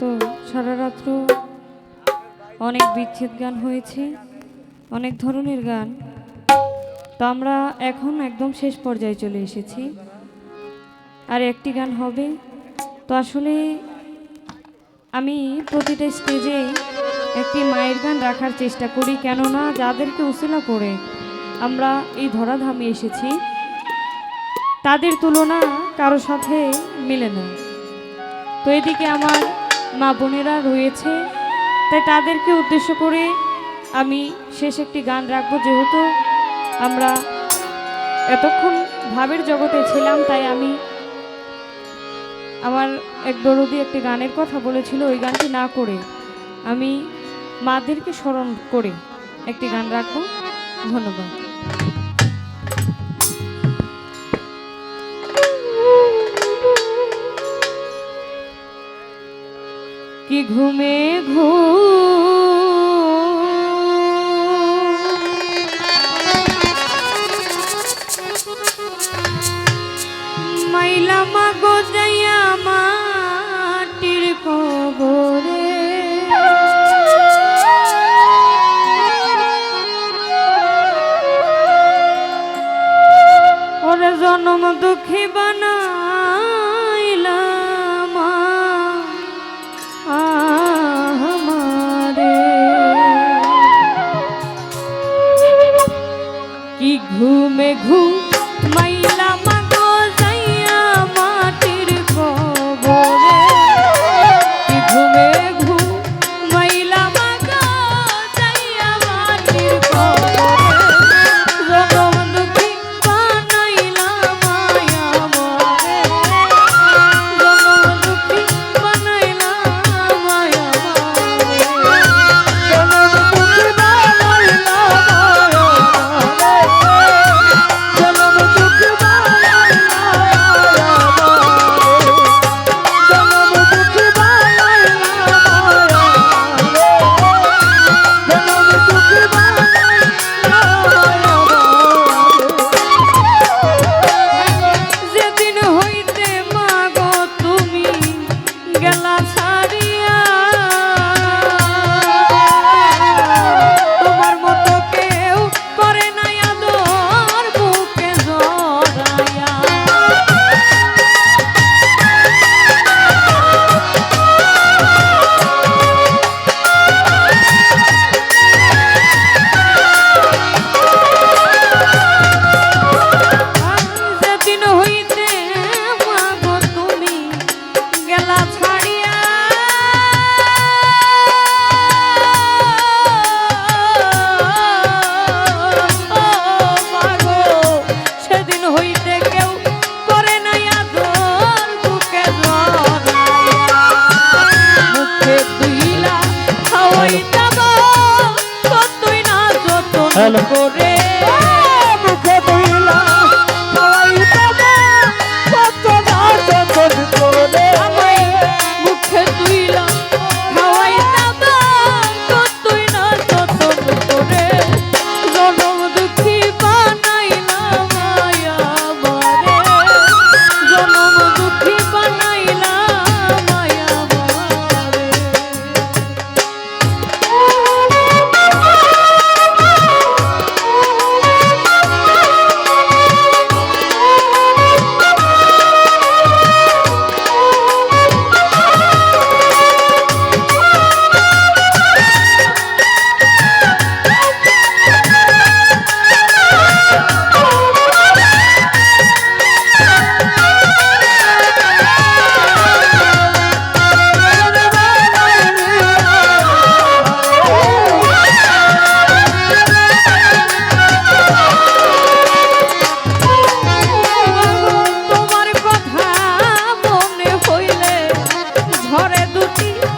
তো সারা রাত্র অনেক বিচ্ছেদ গান হয়েছে, অনেক ধরনের গান। তো আমরা এখন একদম শেষ পর্যায়ে চলে এসেছি। আর একটি গান হবে। তো আসলে আমি প্রতিটা স্টেজে একটি মায়ের গান রাখার চেষ্টা করি, কেননা যাদেরকে উসিলা করে আমরা এই ধরাধামে এসেছি, তাদের তুলনা কারও সাথে মিলে না। তো এদিকে আমার মা বোনেরা রয়েছে। তাই তাদেরকে উদ্দেশ্য করে আমি শেষ একটি গান রাখব। যেহেতু আমরা এতক্ষণ ভাবের জগতে ছিলাম, তাই আমি আমার এক দরদি একটি গানের কথা বলেছিল, ওই গানটি না করে আমি মাদেরকে স্মরণ করে একটি গান রাখব। ধন্যবাদ। কি ঘুমে ঘু মাইলা মা গোজাইয়া মাটির কবরে। ওরে জনম দুঃখী বানা ঘুম দুটি